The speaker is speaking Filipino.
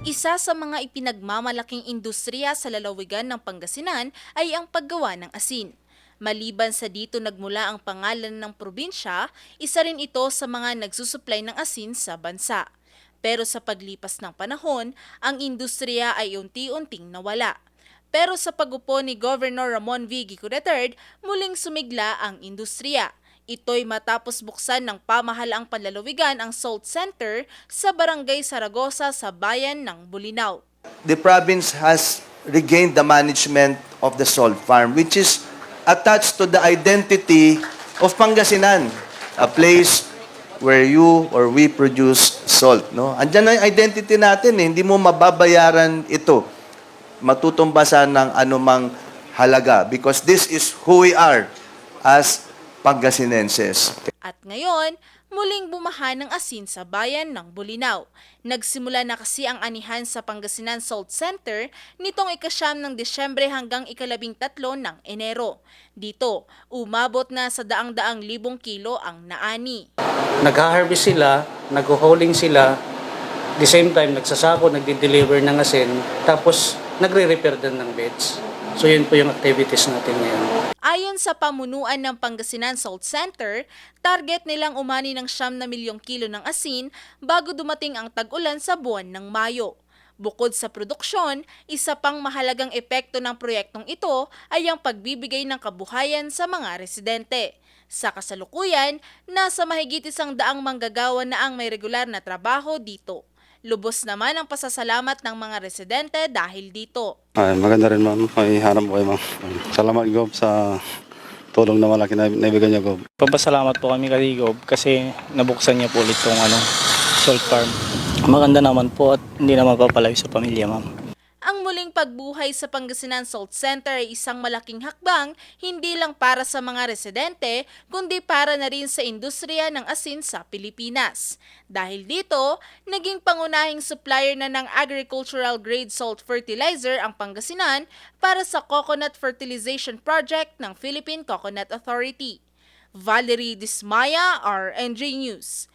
Isa sa mga ipinagmamalaking industriya sa lalawigan ng Pangasinan ay ang paggawa ng asin. Maliban sa dito nagmula ang pangalan ng probinsya, isa rin ito sa mga nagsusupply ng asin sa bansa. Pero sa paglipas ng panahon, ang industriya ay unti-unting nawala. Pero sa pagupo ni Governor Ramon V. Gico III, muling sumigla ang industriya. Ito'y matapos buksan ng pamahalaang panlalawigan ang Salt Center sa Barangay Saragosa sa bayan ng Bulinaw. the province has regained the management of the salt farm, which is attached to the identity of Pangasinan, a place where you or we produce salt. No? Andyan na yung identity natin. Eh. Hindi mo mababayaran ito. Matutumbasan ng anumang halaga because this is who we are as Pangasinenses. At ngayon, muling bumaha ng asin sa bayan ng Bulinaw. Nagsimula na kasi ang anihan sa Pangasinan Salt Center nitong ikasyam ng Desyembre hanggang ikalabing tatlo ng Enero. Dito, umabot na sa daang-daang libong kilo ang naani. nag-harvest sila, nag-hauling sila, the same time nagsasako, nagde-deliver ng asin, tapos nagre-repair din ng beds. So yun po yung activities natin ngayon. Ayon sa pamunuan ng Pangasinan Salt Center, target nilang umani ng siyam na milyong kilo ng asin bago dumating ang tag-ulan sa buwan ng Mayo. Bukod sa produksyon, isa pang mahalagang epekto ng proyektong ito ay ang pagbibigay ng kabuhayan sa mga residente. Sa kasalukuyan, nasa mahigit isang daang manggagawa na ang may regular na trabaho dito. Lubos naman ang pasasalamat ng mga residente dahil dito. Ay, maganda rin ma'am. May hanap ko kayo ma'am. Salamat Gob sa tulong na malaki na naibigay niyo Gob. Papasalamat po kami kay Gob kasi nabuksan niya po ulit tong ano, salt farm. Maganda naman po at hindi naman papalayo sa pamilya, ma'am. Muling pagbuhay sa Pangasinan Salt Center ay isang malaking hakbang hindi lang para sa mga residente kundi para na rin sa industriya ng asin sa Pilipinas. Dahil dito, naging pangunahing supplier na ng agricultural grade salt fertilizer ang Pangasinan para sa Coconut Fertilization Project ng Philippine Coconut Authority. Valerie Dismaya, RNG News.